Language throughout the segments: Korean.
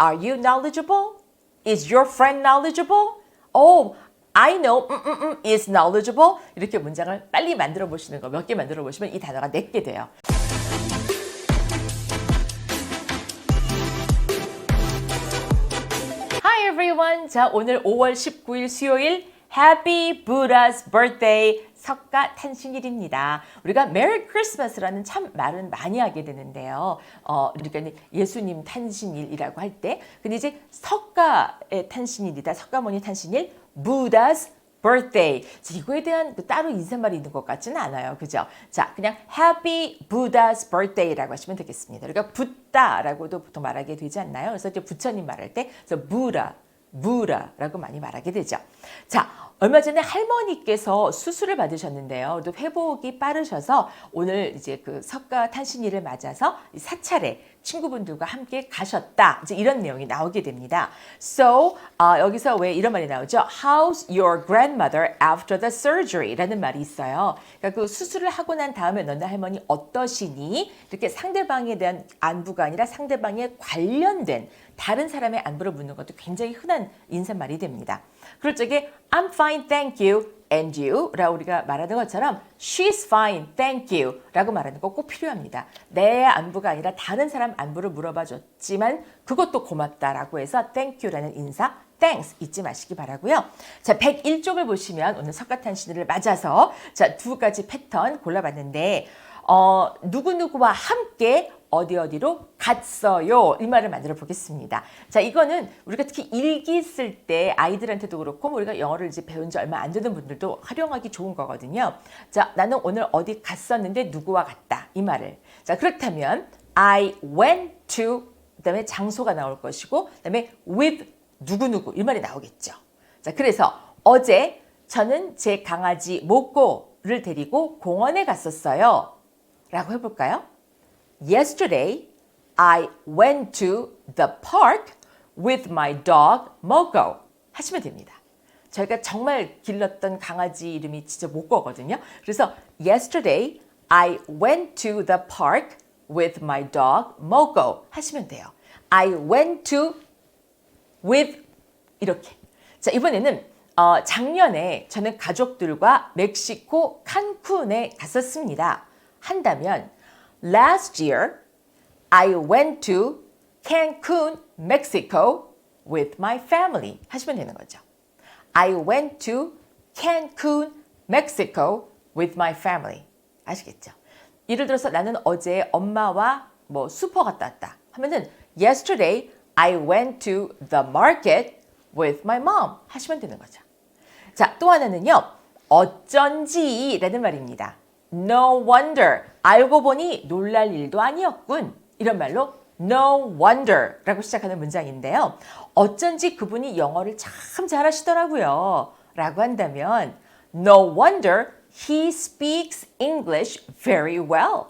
Are you knowledgeable? Is your friend knowledgeable? Oh, I know 음, 음, 음, is knowledgeable. 이렇게 문장을 빨리 만들어 보시는 거 몇 개 만들어 보시면 이 단어가 내게 돼요. Hi everyone. 자, 오늘 5월 19일 수요일 Happy Buddha's Birthday 석가 탄신일입니다. 우리가 Merry Christmas라는 참 말은 많이 하게 되는데요. 어, 그러니까 예수님 탄신일이라고 할 때, 근데 이제 석가의 탄신일이다. 석가모니 탄신일, Buddha's birthday. 자, 이거에 대한 그 따로 인사말이 있는 것 같지는 않아요. 그죠? 자, 그냥 Happy Buddha's birthday라고 하시면 되겠습니다. 그러니까 붓다라고도 보통 말하게 되지 않나요? 그래서 이제 부처님 말할 때, 그래서 Buddha, Buddha라고 많이 말하게 되죠. 자, 얼마 전에 할머니께서 수술을 받으셨는데요. 또 회복이 빠르셔서 오늘 이제 그 석가 탄신일을 맞아서 이 사찰에 친구분들과 함께 가셨다. 이제 이런 내용이 나오게 됩니다. So 아, 여기서 왜 이런 말이 나오죠? How's your grandmother after the surgery? 라는 말이 있어요. 그러니까 그 수술을 하고 난 다음에 너네 할머니 어떠시니? 이렇게 상대방에 대한 안부가 아니라 상대방에 관련된 다른 사람의 안부를 묻는 것도 굉장히 흔한 인사말이 됩니다. 그럴 적에 I'm fine, thank you, and you 라고 우리가 말하는 것처럼 she's fine, thank you 라고 말하는 거 꼭 필요합니다. 내 안부가 아니라 다른 사람 안부를 물어봐 줬지만 그것도 고맙다라고 해서 thank you라는 인사 thanks 잊지 마시기 바라고요. 자, 101쪽을 보시면 오늘 석가탄신일을 맞아서 자, 두 가지 패턴 골라봤는데 어, 누구누구와 함께 어디 어디로 갔어요. 이 말을 만들어 보겠습니다. 자, 이거는 우리가 특히 일기 쓸 때 아이들한테도 그렇고 뭐 우리가 영어를 이제 배운 지 얼마 안 되는 분들도 활용하기 좋은 거거든요. 자, 나는 오늘 어디 갔었는데 누구와 갔다. 이 말을. 자, 그렇다면 I went to 그다음에 장소가 나올 것이고 그다음에 with 누구누구 이 말이 나오겠죠. 자, 그래서 어제 저는 제 강아지 모꼬를 데리고 공원에 갔었어요. 라고 해볼까요? Yesterday, I went to the park with my dog Mogo. 하시면 됩니다. 저희가 정말 길렀던 강아지 이름이 진짜 모거거든요. 그래서 yesterday, I went to the park with my dog Mogo. 하시면 돼요. I went to with 이렇게. 자, 이번에는 어, 작년에 저는 가족들과 멕시코 칸쿤에 갔었습니다. 한다면 last year I went to Cancun, Mexico with my family 하시면 되는 거죠. I went to Cancun, Mexico with my family. 아시겠죠? 예를 들어서 나는 어제 엄마와 뭐 슈퍼 갔다 왔다 하면은 yesterday I went to the market with my mom 하시면 되는 거죠. 자, 또 하나는요. 어쩐지라는 말입니다. No wonder. 알고 보니 놀랄 일도 아니었군. 이런 말로 no wonder라고 시작하는 문장인데요. 어쩐지 그분이 영어를 참 잘하시더라고요. 라고 한다면 no wonder he speaks English very well.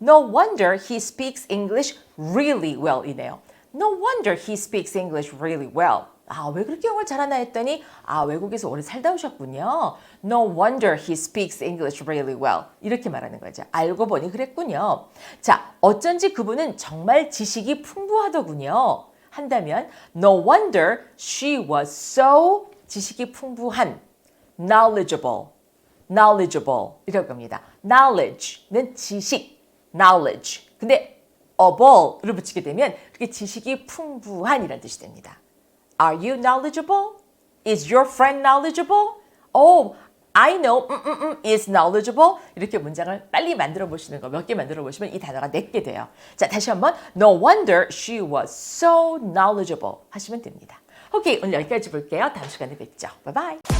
No wonder he speaks English really well 이네요. No wonder he speaks English really well. 아, 왜 그렇게 영어를 잘하나 했더니 아, 외국에서 오래 살다 오셨군요. No wonder he speaks English really well. 이렇게 말하는 거죠. 알고 보니 그랬군요. 자, 어쩐지 그분은 정말 지식이 풍부하더군요. 한다면 no wonder she was so 지식이 풍부한 knowledgeable. knowledgeable 이라고 합니다. knowledge는 지식, knowledge. 근데 able를 붙이게 되면 그게 지식이 풍부한이라는 뜻이 됩니다. Are you knowledgeable? Is your friend knowledgeable? Oh, I know 음, 음, 음, is knowledgeable. 이렇게 문장을 빨리 만들어 보시는 거 몇 개 만들어 보시면 이 단어가 내게 돼요. 자, 다시 한번 No wonder she was so knowledgeable 하시면 됩니다. 오케이, 오늘 여기까지 볼게요. 다음 시간에 뵙죠. 바이바이.